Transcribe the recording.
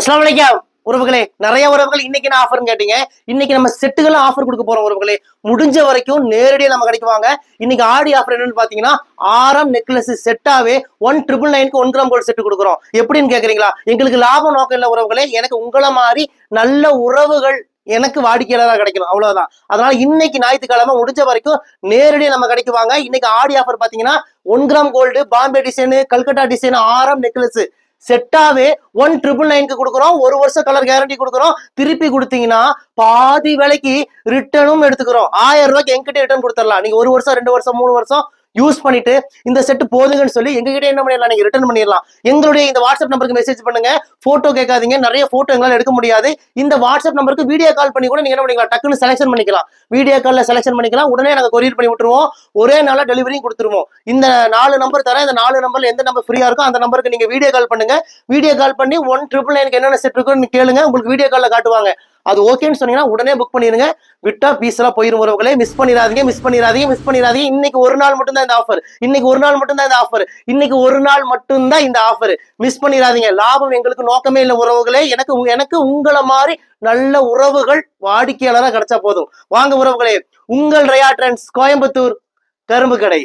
அஸ்லாம் வலைக்கம் உறவுகளே நிறைய உறவுகள் இன்னைக்கு என்ன ஆஃபர்னு கேட்டீங்க? இன்னைக்கு நம்ம செட்டுகள் ஆஃபர் கொடுக்க போறோம் உறவுகளே. முடிஞ்ச வரைக்கும் நேரடியாக நம்ம கிடைக்குவாங்க இன்னைக்கு ஆடி ஆஃபர் என்னன்னு பாத்தீங்கன்னா ஆறாம் நெக்லஸ் செட்டாவே ஒன் ட்ரிபிள் நைனுக்கு ஒன் கிராம் கோல்டு செட்டு கொடுக்குறோம். எப்படின்னு கேக்குறீங்களா? எங்களுக்கு லாபம் நோக்கம் இல்ல உறவுகளே. எனக்கு உங்களை மாதிரி நல்ல உறவுகள் எனக்கு வாடிக்கையாளராக கிடைக்கணும். அவ்வளவுதான். அதனால இன்னைக்கு ஞாயிற்றுக்கிழமை முடிஞ்ச வரைக்கும் நேரடியாக நம்ம கிடைக்குவாங்க இன்னைக்கு ஆடி ஆஃபர் பாத்தீங்கன்னா one gram gold Bombay design Calcutta design ஆரம் நெக்லஸ் செட்டாவே ஒன் ட்ரிபிள் நைன்க்கு கொடுக்குறோம். ஒரு வருஷம் கலர் கேரண்டி கொடுக்குறோம். திருப்பி கொடுத்தீங்கன்னா பாதி விலைக்கு ரிட்டர்னும் எடுத்துக்கிறோம். ஆயிரம் ரூபாய்க்கு எங்கிட்ட ரிட்டர்ன் கொடுத்துடலாம். நீங்க ஒரு வருஷம் ரெண்டு வருஷம் மூணு வருஷம் யூஸ் பண்ணிட்டு இந்த செட்டு போதுங்கன்னு சொல்லி எங்ககிட்ட என்ன பண்ணிடலாம்? நீங்க ரிட்டர்ன் பண்ணிடலாம். எங்களுடைய இந்த வாட்ஸ்அப் நம்பருக்கு மெசேஜ் பண்ணுங்க. போட்டோ கேட்காதீங்க. நிறைய போட்டோ எங்களால் எடுக்க முடியாது. இந்த வாட்ஸ்அப் நம்பருக்கு வீடியோ கால் பண்ணி கூட நீங்க என்ன பண்ணிக்கலாம்? டக்குன்னு செலக்ஷன் பண்ணிக்கலாம். வீடியோ காலில் செலக்ஷன் பண்ணிக்கலாம். உடனே நாங்கள் கொரியர் பண்ணி விட்டுருவோம். ஒரே நாளாக டெலிவரியும் கொடுத்துருவோம். இந்த நாலு நம்பர் தரேன். இந்த நாலு நம்பர்ல எந்த நம்பர் ஃப்ரீயா இருக்கோ அந்த நம்பருக்கு நீங்க வீடியோ கால் பண்ணுங்க. வீடியோ கால் பண்ணி ஒன் ட்ரிபிள் நைனுக்கு என்னென்ன செட் இருக்குன்னு கேளுங்க. உங்களுக்கு வீடியோ காலில் காட்டுவாங்க. அது ஓகேன்னு சொன்னீங்கன்னா உடனே புக் பண்ணிருங்க. விட்டா பீஸ் எல்லாம் உறவுகளே. மிஸ் பண்ணிடாதீங்க மிஸ் பண்ணிடாதீங்க மிஸ் பண்ணிடாதீங்க. இன்னைக்கு ஒரு நாள் மட்டும்தான் இந்த ஆஃபர் இன்னைக்கு ஒரு நாள் மட்டும் தான் இந்த ஆஃபர் இன்னைக்கு ஒரு நாள் மட்டும்தான் இந்த ஆஃபர் மிஸ் பண்ணிடாதீங்க. லாபம் எங்களுக்கு நோக்கமே இல்லை உறவுகளே. எனக்கு எனக்கு உங்களை மாதிரி நல்ல உறவுகள் வாடிக்கையாளராக கிடைச்சா போதும். வாங்க உறவுகளே. உங்கள் ரயா ட்ரெண்ட்ஸ் கோயம்புத்தூர் கரும்பு கடை.